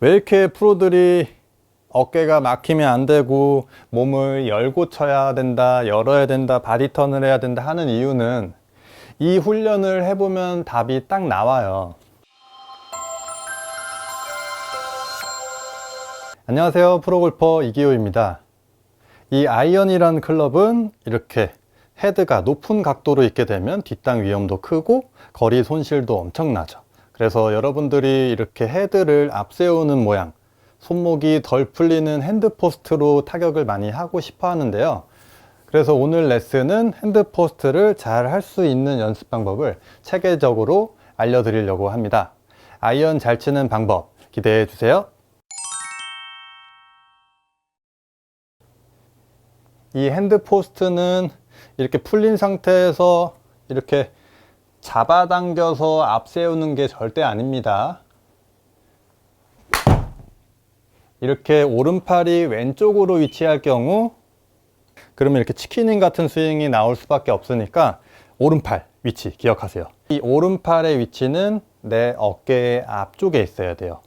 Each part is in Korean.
왜 이렇게 프로들이 어깨가 막히면 안 되고 몸을 열고 쳐야 된다, 열어야 된다, 바디턴을 해야 된다 하는 이유는 이 훈련을 해보면 답이 딱 나와요. 안녕하세요. 프로골퍼 이기호입니다. 이 아이언이라는 클럽은 이렇게 헤드가 높은 각도로 있게 되면 뒷땅 위험도 크고 거리 손실도 엄청나죠. 그래서 여러분들이 이렇게 헤드를 앞세우는 모양, 손목이 덜 풀리는 핸드포스트로 타격을 많이 하고 싶어 하는데요. 그래서 오늘 레슨은 핸드포스트를 잘 할 수 있는 연습 방법을 체계적으로 알려드리려고 합니다. 아이언 잘 치는 방법 기대해 주세요. 이 핸드포스트는 이렇게 풀린 상태에서 이렇게 잡아당겨서 앞세우는 게 절대 아닙니다. 이렇게 오른팔이 왼쪽으로 위치할 경우 그러면 이렇게 치킨인 같은 스윙이 나올 수밖에 없으니까 오른팔 위치 기억하세요. 이 오른팔의 위치는 내 어깨의 앞쪽에 있어야 돼요.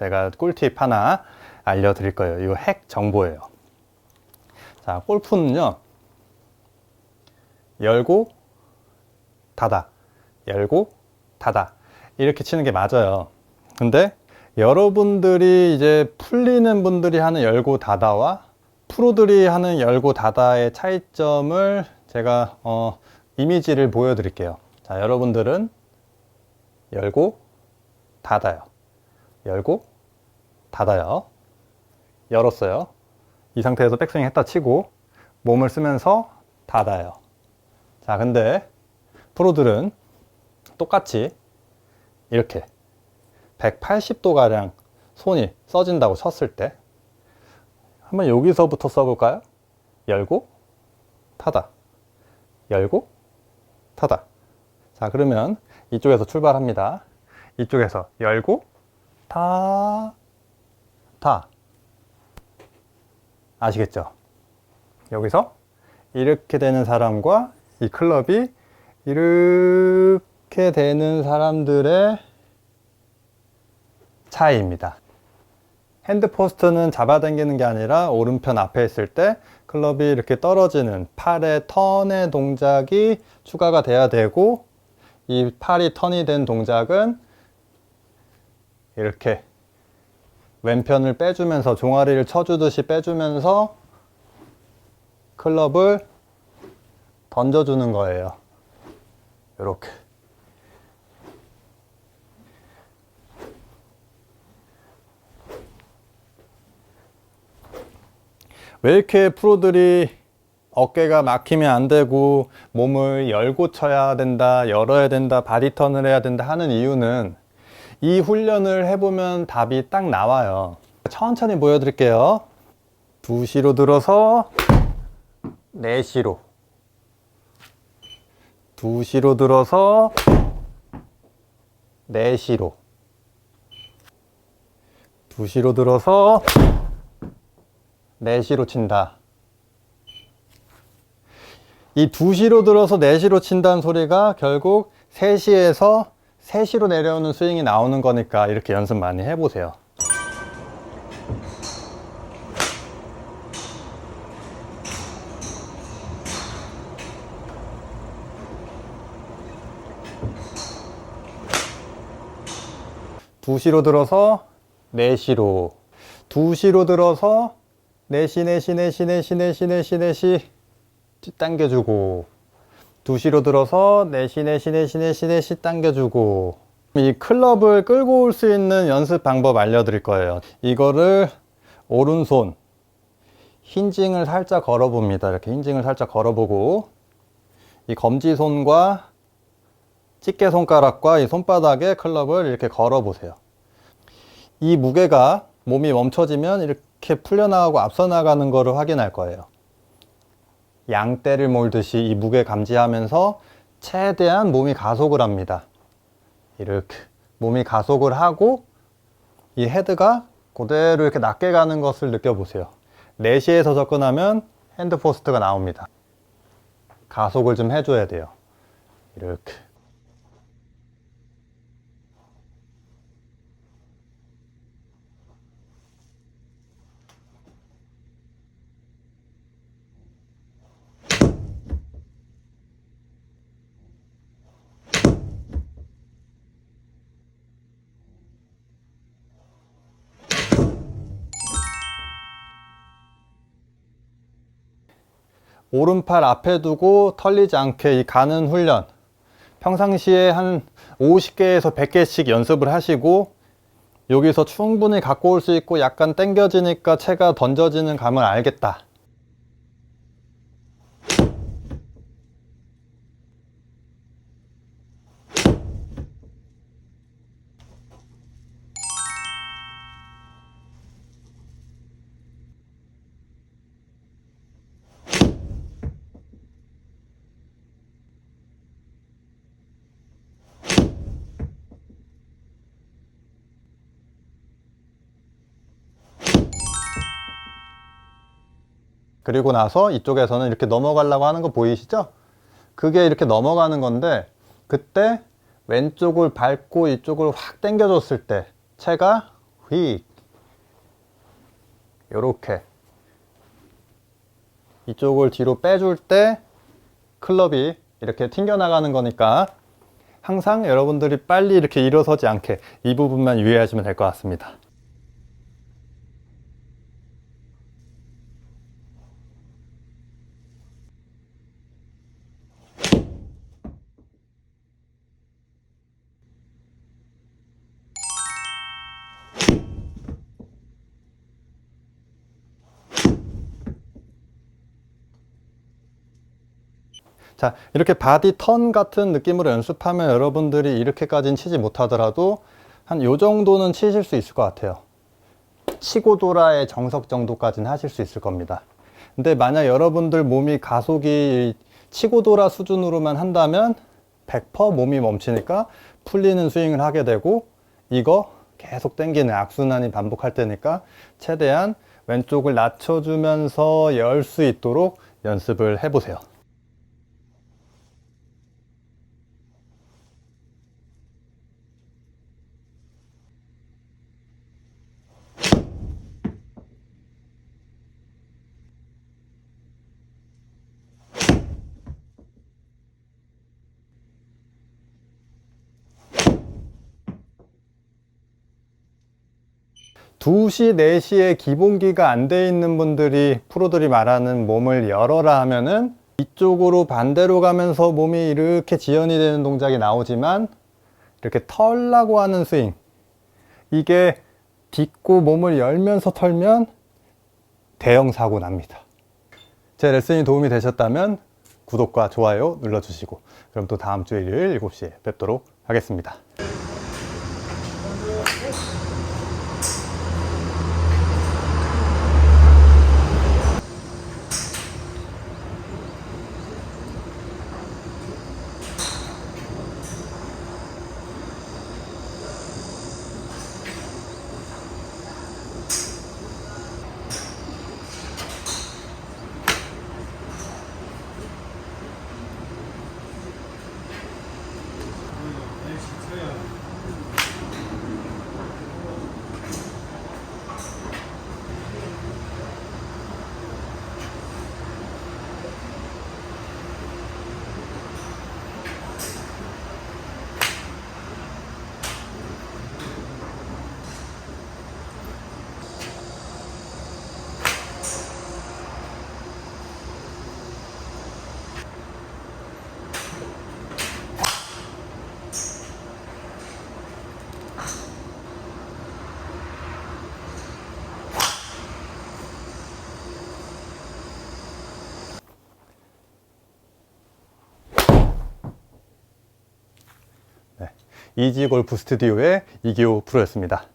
제가 꿀팁 하나 알려드릴 거예요. 이거 핵 정보예요. 자, 골프는요, 열고, 닫아, 열고, 닫아. 이렇게 치는 게 맞아요. 근데 여러분들이 이제 풀리는 분들이 하는 열고, 닫아와 프로들이 하는 열고, 닫아의 차이점을 제가, 어, 이미지를 보여드릴게요. 자, 여러분들은 열고, 닫아요. 열고, 닫아요. 열었어요. 이 상태에서 백스윙 했다 치고 몸을 쓰면서 닫아요. 자, 근데 프로들은 똑같이 이렇게 180도 가량 손이 써진다고 쳤을 때 한번 여기서부터 써볼까요? 열고 닫아 열고 닫아 자 그러면 이쪽에서 출발합니다 이쪽에서 열고 다 다. 아시겠죠? 여기서 이렇게 되는 사람과 이 클럽이 이렇게 되는 사람들의 차이입니다. 핸드포스트는 잡아당기는 게 아니라 오른편 앞에 있을 때 클럽이 이렇게 떨어지는 팔의 턴의 동작이 추가가 돼야 되고 이 팔이 턴이 된 동작은 이렇게 왼편을 빼주면서 종아리를 쳐주듯이 빼주면서 클럽을 던져주는 거예요. 이렇게. 왜 이렇게 프로들이 어깨가 막히면 안 되고 몸을 열고 쳐야 된다, 열어야 된다, 바디턴을 해야 된다 하는 이유는 이 훈련을 해보면 답이 딱 나와요. 천천히 보여드릴게요. 2시로 들어서 4시로 2시로 들어서 4시로 2시로 들어서 4시로 친다. 이 2시로 들어서 4시로 친다는 소리가 결국 3시에서 3시로 내려오는 스윙이 나오는 거니까 이렇게 연습 많이 해보세요. 두시로 들어서 4시로. 2시로 들어서 4시 4시 4시 4시 4시 4시 4시 당겨주고 2시로 들어서 4시 4시 4시 4시 4시 당겨주고 이 클럽을 끌고 올 수 있는 연습 방법 알려드릴 거예요 이거를 오른손 힌징을 살짝 걸어봅니다 이렇게 힌징을 살짝 걸어보고 이 검지손과 집게 손가락과 이 손바닥에 클럽을 이렇게 걸어 보세요. 이 무게가 몸이 멈춰지면 이렇게 풀려나가고 앞서 나가는 것을 확인할 거예요. 양떼를 몰듯이 이 무게 감지하면서 최대한 몸이 가속을 합니다. 이렇게 몸이 가속을 하고 이 헤드가 그대로 이렇게 낮게 가는 것을 느껴보세요. 4시에서 접근하면 핸드 포스트가 나옵니다. 가속을 좀 해줘야 돼요. 이렇게. 오른팔 앞에 두고 털리지 않게 이 가는 훈련. 평상시에 한 50개에서 100개씩 연습을 하시고 여기서 충분히 갖고 올 수 있고 약간 당겨지니까 채가 던져지는 감을 알겠다. 그리고 나서 이쪽에서는 이렇게 넘어가려고 하는 거 보이시죠? 그게 이렇게 넘어가는 건데 그때 왼쪽을 밟고 이쪽을 확 당겨줬을 때 채가 휙 요렇게 이쪽을 뒤로 빼줄 때 클럽이 이렇게 튕겨나가는 거니까 항상 여러분들이 빨리 이렇게 일어서지 않게 이 부분만 유의하시면 될 것 같습니다. 자, 이렇게 바디 턴 같은 느낌으로 연습하면 여러분들이 이렇게까지는 치지 못하더라도 한 요 정도는 치실 수 있을 것 같아요. 치고 돌아의 정석 정도까지는 하실 수 있을 겁니다. 근데 만약 여러분들 몸이 가속이 치고 돌아 수준으로만 한다면 100% 몸이 멈추니까 풀리는 스윙을 하게 되고 이거 계속 당기는 악순환이 반복할 때니까 최대한 왼쪽을 낮춰주면서 열 수 있도록 연습을 해보세요. 두시네시에 기본기가 안 돼 있는 분들이 프로들이 말하는 몸을 열어라 하면은 이쪽으로 반대로 가면서 몸이 이렇게 지연이 되는 동작이 나오지만 이렇게 털라고 하는 스윙 이게 딛고 몸을 열면서 털면 대형 사고 납니다. 제 레슨이 도움이 되셨다면 구독과 좋아요 눌러주시고 그럼 또 다음 주 일요일 7시에 뵙도록 하겠습니다. 이지 골프 스튜디오의 이기호 프로였습니다.